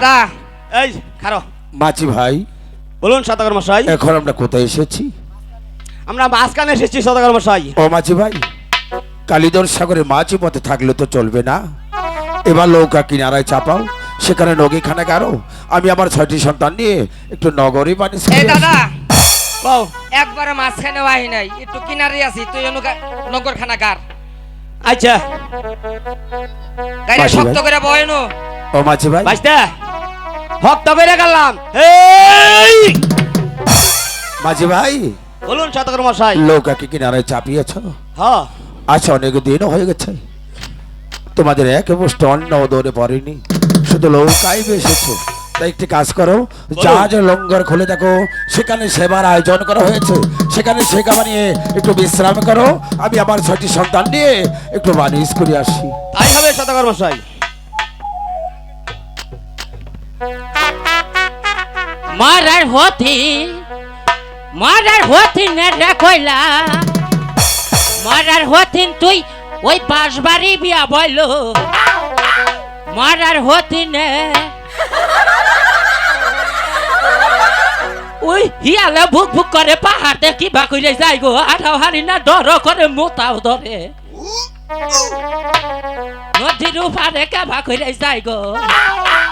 দাদা। এই খারো মাঝি ভাই বলুন সদাগর মশাই। এখন আমরা কোথায় এসেছি? আমরা মাঝখানে এসেছি সদাগর মশাই। ও মাঝি ভাই কালীদর সাগরে মাঝি পথে থাকলে তো চলবে না। এবার নৌকা কিনারায় চাপাও সেখানে নগী খানে গারো। আমি আমার ছয়টি সন্তান নিয়ে একটু নগরী বানিয়ে দাদা কও একবারে মাঝখানে আহি নাই একটু কিনারে আছি তুই অনুকা- নগর খানা গার। আচ্ছা। শক্ত। করে বয়নো ও মাঝি ভাই। বাঁচতে ভক্ত বেড়ে গেলাম। এই! মাঝি ভাই বলুন সদাগর মশাই। নৌকাকে কিনারায় চাপিয়েছ? হ্যাঁ। আচ্ছা অনেক দিনও হয়ে গেছে। তোমাদের এক মুষ্ট অন্ন দৌড়ে পড়েনি। শুধু নৌকায় এসেছ তাই একটি কাজ করো জাহাজ লঙ্গর খুলে দেখো সেখানে সেবার আয়োজন করা হয়েছে। সেখানে শেখা বানিয়ে একটু বিশ্রাম করো। আমি আমার ছয়টি সন্তান নিয়ে একটু বানিজ করে আসি। তাই হবে সদাগর মশাই। মারার হতি, মারার হতিন রে কইলা। মারার হতিন তুই ওই পাশ বাড়ি বিয়া বইল। মারার হতিনে ওই হিয়ালে ভুক ভুক করে পাহাড় দেখি বা কইলে যাই গো, আঠাও হারি না ডর করে মোতাও ধরে। নদীর উপারে কাভা কইলে যাই গো।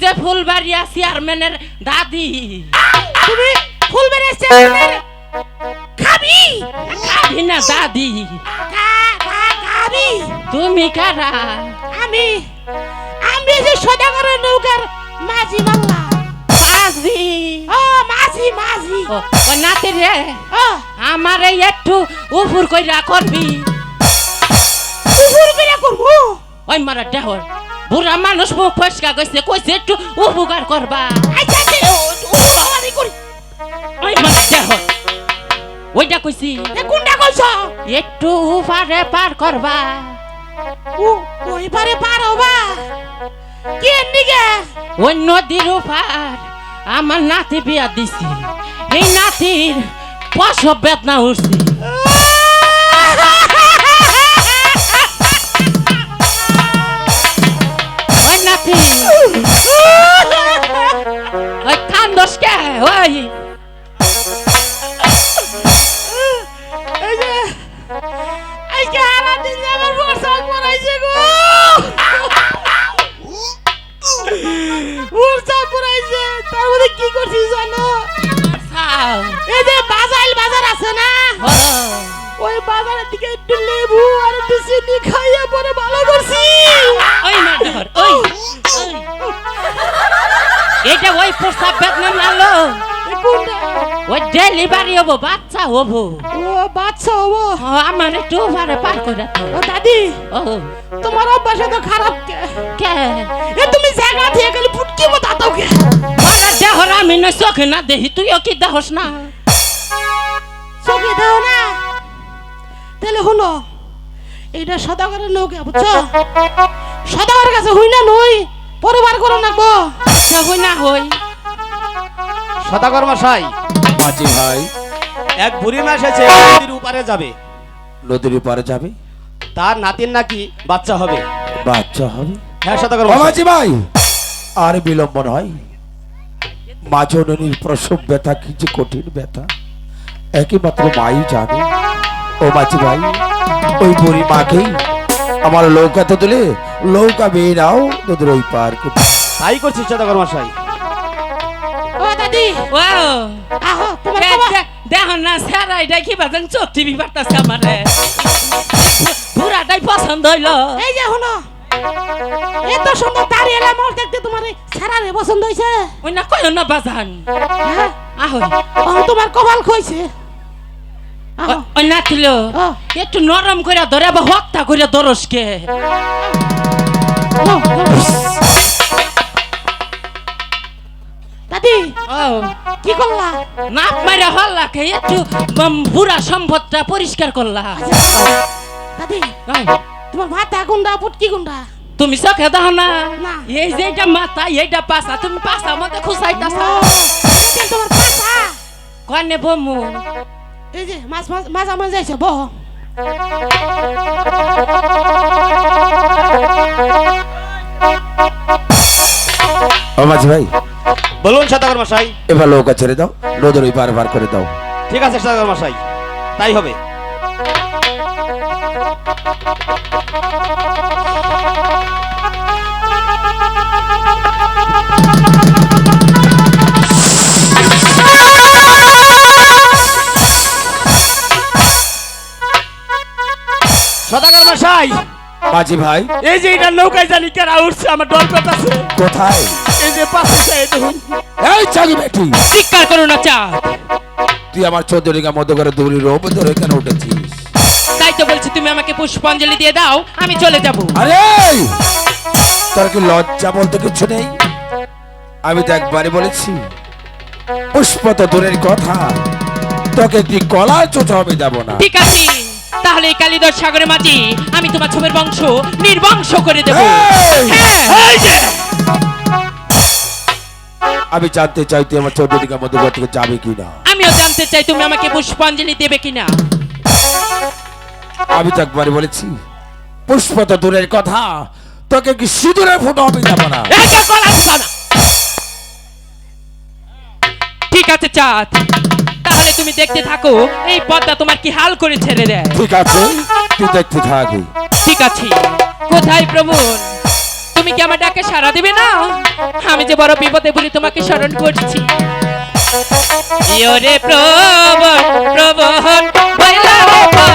যে ফুলবাড়িয়া চেয়ারম্যানের দাদি। তুমি ফুলবাড়িয়া চেয়ারম্যানের খাবি? খাবি না দাদি। খাবি। তুমি কারা? আমি আমি যে সদাগরের নৌকার মাঝি মাল্লা। মাঝি। ও মাঝি মাঝি। ও নাতি রে ও। আমারে একটু উপুর কইরা করবি। উপুর কইরা করব? ওই মারা দেহর। বুড়া মানুষ মুখ ফসকা কইছে কইছে একটু উপকার করবা। ওইটা কইছি। কোনটা কইছ? একটু উপারে পার করবা। ও ওই পারে পার হবা? কে নিগে ওই নদীর উপার আমার নাতি বিয়া দিছি। এই নাতির প্রসব বেদনা উঠছি। ডেলিভারি হব বাচ্চা হব। ও বাচ্চা হব? আমার একটু পারে পার করে। ও দাদি ও। তোমার অভ্যাস তো খারাপ কে? কে? এ তুমি জায়গা থেকে গেলে ফুটকি মতো দাও কে? দেহর আমি না চোখে না দেখি তুইও কি দেহস না? চোখে দাও না? তাহলে হলো এইটা সদাগরের নৌকা বুঝছ? সদাগরের কাছে হই না নই পরিবার করো নাকবো আচ্ছা হই না হই। সদাগর মশাই মাঝি ভাই এক বুড়ি মা এসেছে নদীর উপারে যাবে। নদীর পারে যাবে? তার নাতির নাকি বাচ্চা হবে? বাচ্চা হবে? হ্যাঁ সদাগর মশাই। ভাই আর বিলম্ব নয়। মাজননীর প্রসব ব্যথা কি যে কঠিন ব্যথা। একমাত্র মাই জানে। ও মাঝি ভাই ওই বুড়ি মাকেই আমার নৌকাতে তুলে নৌকা বেয়ে নাও নদীর ওই পার তাই করছি সদাগর মশাই। ও দাদি ও আহো তোমার বাবা না স্যার এটা কি বাজান চোখ টিভি বার্তাছে আমারে। পুরাটাই পছন্দ হইল। এই যে হলো এত সুন্দর দাঁড়িয়ে এলাম দেখতে তোমার সারারে পছন্দ হয়েছে ওই না কই না বাজান। হ্যাঁ? আহই ও তোমার কপাল খইছে। ওই নাতিল ও। একটু নরম করে ধরে বা হত্যা করে দরসকে দাদি ও কি করলা? নাপ মারা হল্লা খেয়ে একটু পুরা সম্পদটা পরিষ্কার করলা। দাদি তোমার মাথা গুন্ডা পুটকি গুন্ডা? তুমি চোখে দাও না। এই যে এটা মাথা এইটা পাছা। তুমি ও, এটা কি তোমার পাশা কনে বমু? এই যে মাছ মাছ মাঝা মাঝে যাইছে বহ। ও মাঝি ভাই বলুন সদাগর মশাই। এবার নৌকা ছেড়ে দাও নদীর ওই পার পার করে দাও। ঠিক আছে সদাগর মশাই তাই হবে। সদাগর মশাই মাঝি ভাই এই যে এটা নৌকায় জানি কেরা উঠছে আমার ডর করতেছে কোথায়? এই পাশে এই চাকি বেটি। চিৎকার করো না চা। তুই আমার চৌধুরীকে মতো করে দৌড়ি রোপ ধরে কেন উঠেছিস? তাই তো বলছি তুমি আমাকে পুষ্পাঞ্জলি দিয়ে দাও আমি চলে যাব। আরে তোর কি লজ্জা বলতে কিছু নেই? আমি তো একবারই বলেছি পুষ্প তো দূরের কথা। তোকে একটি কলা চোট হবে যাব না? ঠিক আছে তাহলে এই কালীদর সাগরের মাঝি আমি তোমার ছবির বংশ নির্বংশ করে দেব! হ্যাঁ আমি জানতে চাই তুই আমার চৌধুরীকে মধ্যে থেকে যাবে কিনা? আমিও জানতে চাই তুমি আমাকে পুষ্পাঞ্জলি দেবে কিনা। আমি তো একবারই বলেছি পুষ্প তো দূরের কথা তোকে কি সিঁদুরের ফুটো হবে যাব না। ঠিক আছে চাঁদ। তাহলে তুমি দেখতে থাকো এই পদ্মা তোমার কি হাল করে ছেড়ে দেয়। ঠিক আছে তুই দেখতে থাকি ঠিক আছে। কোথায় প্রভু তুমি কি আমার ডাকে সাড়া দেবে না? আমি যে বড় বিপদে বলি তোমাকে স্মরণ করছি। প্রবণ প্রবণ